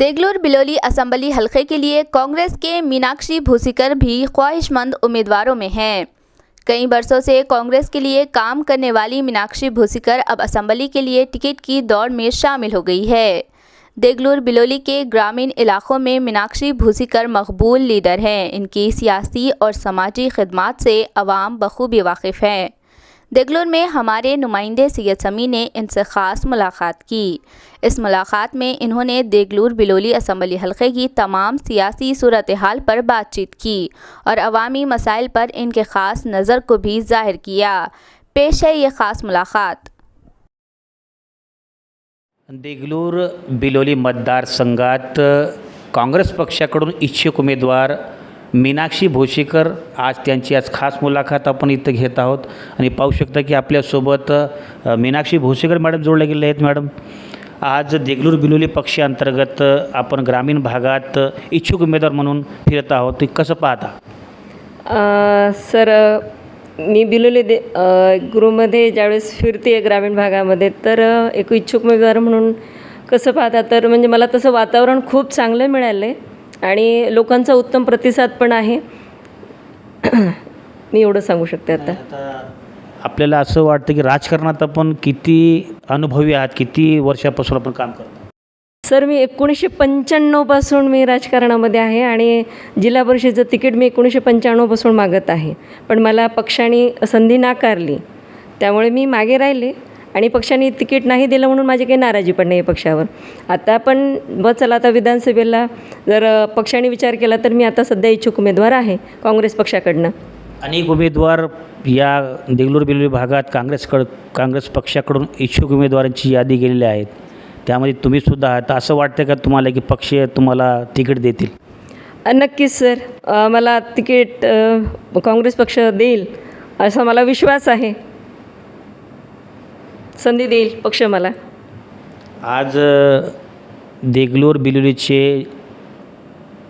Deglur Biloli assembly हलके के लिए कांग्रेस के मीनाक्षी भूसीकर भी ख्वाहिशमंद उम्मीदवारों में हैं। कई बरसों से कांग्रेस के लिए काम करने वाली मीनाक्षी भूसीकर अब असम्बली के लिए टिकट की दौड़ में शामिल हो गई है। देगलूर बिलोली के ग्रामीण इलाकों में मीनाक्षी भूसीकर मकबूल लीडर हैं। इनकी सियासी और समाजी खदमात से अवाम बखूबी वाकिफ़ हैं। देगलूर में हमारे नुमाइंदे सैयद समी ने इनसे ख़ास मुलाकात की इस मुलाकात में इन्होंने देगलूर बिलोली असम्बली हलके की तमाम सियासी सूरत हाल पर बातचीत की और अवामी मसाइल पर इनके ख़ास नज़र को भी जाहिर किया पेश है ये ख़ास मुलाकात देगलूर बिलोली मतदारसंघात काँग्रेस पक्षाकडून इच्छुक उमेदवार मीनाक्षी भोशीकर आज त्यांची आज खास मुलाखत आपण इथं घेत आहोत. आणि पाहू शकता की आपल्यासोबत मीनाक्षी भोशीकर मॅडम जोडले गेले आहेत मॅडम. आज देगलूर बिलोली पक्षांतर्गत आपण ग्रामीण भागात इच्छुक उमेदवार म्हणून फिरत आहोत. ते कसं पाहता? सर मी बिलोली दे गृहमध्ये ज्यावेळेस फिरते आहे ग्रामीण भागामध्ये तर एक इच्छुक उमेदवार म्हणून कसं पाहता? तर म्हणजे मला तसं वातावरण खूप चांगलं मिळालं आहे आणि लोकांचा उत्तम प्रतिसाद पण आहे. मी एवढं सांगू शकते आता. आपल्याला असं वाटतं की राजकारणात आपण किती अनुभवी आहात किती वर्षापासून आपण काम करतो? सर मी एकोणीसशे पंच्याण्णवपासून मी राजकारणामध्ये आहे आणि जिल्हा परिषदेचं तिकीट मी एकोणीसशे पंच्याण्णवपासून मागत आहे. पण मला पक्षाने संधी नाकारली. त्यामुळे मी मागे राहिले आणि पक्षाने तिकीट नाही दिलं म्हणून माझी काही नाराजी पण नाही पक्षावर. आता पण ब चला आता विधानसभेला जर पक्षाने विचार केला तर मी आता सध्या इच्छुक उमेदवार आहे काँग्रेस पक्षाकडनं. अनेक उमेदवार या देगलूर बिलोली भागात काँग्रेसकड काँग्रेस पक्षाकडून इच्छुक उमेदवारांची यादी गेलेली आहेत. त्यामध्ये तुम्ही सुद्धा आहात. असं वाटतं का तुम्हाला की पक्ष तुम्हाला तिकीट देतील? नक्कीच सर. मला तिकीट काँग्रेस पक्ष देईल असा मला विश्वास आहे. संधी देईल पक्ष मला. आज देगलूर बिलोलीचे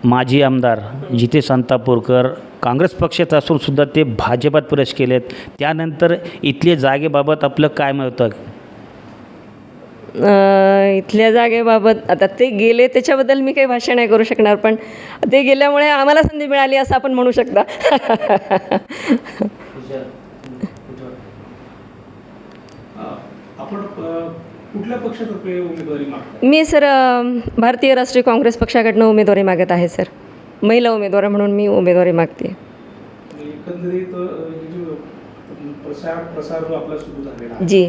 माजी आमदार जिते संतापूरकर काँग्रेस पक्षात असून सुद्धा ते भाजपात प्रवेश केलेत. त्यानंतर इथल्या जागेबाबत आपलं काय मत इथल्या जागेबाबत आता ते गेले त्याच्याबद्दल मी काही भाष्य नाही करू शकणार पण ते गेल्यामुळे आम्हाला संधी मिळाली असं आपण म्हणू शकता आपण अ, कुठल्या पक्षातर्फे उमेदवारी मागता मी सर भारतीय राष्ट्रीय काँग्रेस पक्षाकडनं उमेदवारी मागत आहे सर. महिला उमेदवार म्हणून मी उमेदवारी मागते. म्हणजे एकंदरीत हे जो प्रसार प्रसार जो आपला सुरू झालेला आहे जी.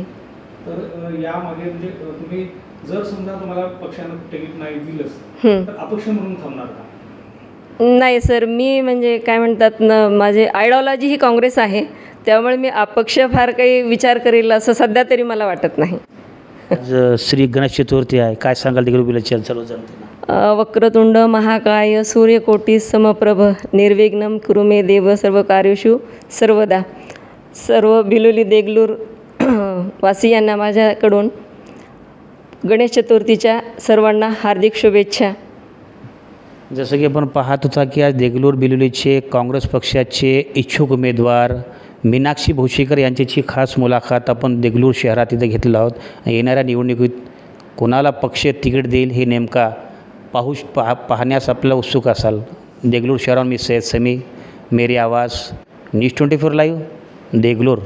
तर यामागे म्हणजे अ, तुम्ही जर समजा तुम्हाला पक्षानं तिकीट नाही दिलंच हं. तर अपक्ष म्हणून थांबणार का? नाही सर. मी म्हणजे काय म्हणतात ना माझे आयडिओलॉजी ही काँग्रेस आहे त्यामुळे मी अपक्ष फार काही विचार करेल असं सध्या तरी मला वाटत नाही. आज श्री गणेश चतुर्थी आहे. काय सांगाल देगलूर बिलोलीच्या सर्व जनतेला वक्रतुंड महाकाय सूर्यकोटी समप्रभ निर्विघ्नं कुरु मे देव सर्व कार्येषु सर्वदा. सर्व बिलोली देगलूर वासियांना माझ्याकडून गणेश चतुर्थीच्या सर्वांना हार्दिक शुभेच्छा. जसं की आपण पाहत होता की आज देगलूर बिलोलीचे काँग्रेस पक्षाचे इच्छुक उमेदवार मीनाक्षी भोशीकर यांच्याची खास मुलाखत आपण देगलूर शहरात इथं घेतलेलो आहोत. येणाऱ्या निवडणुकीत कोणाला पक्ष तिकीट देईल हे नेमका पाहू पाह पाहण्यास आपल्याला उत्सुक असाल. देगलूर शहरावर मी सैद समी मेरी आवाज news twenty four live Deglur.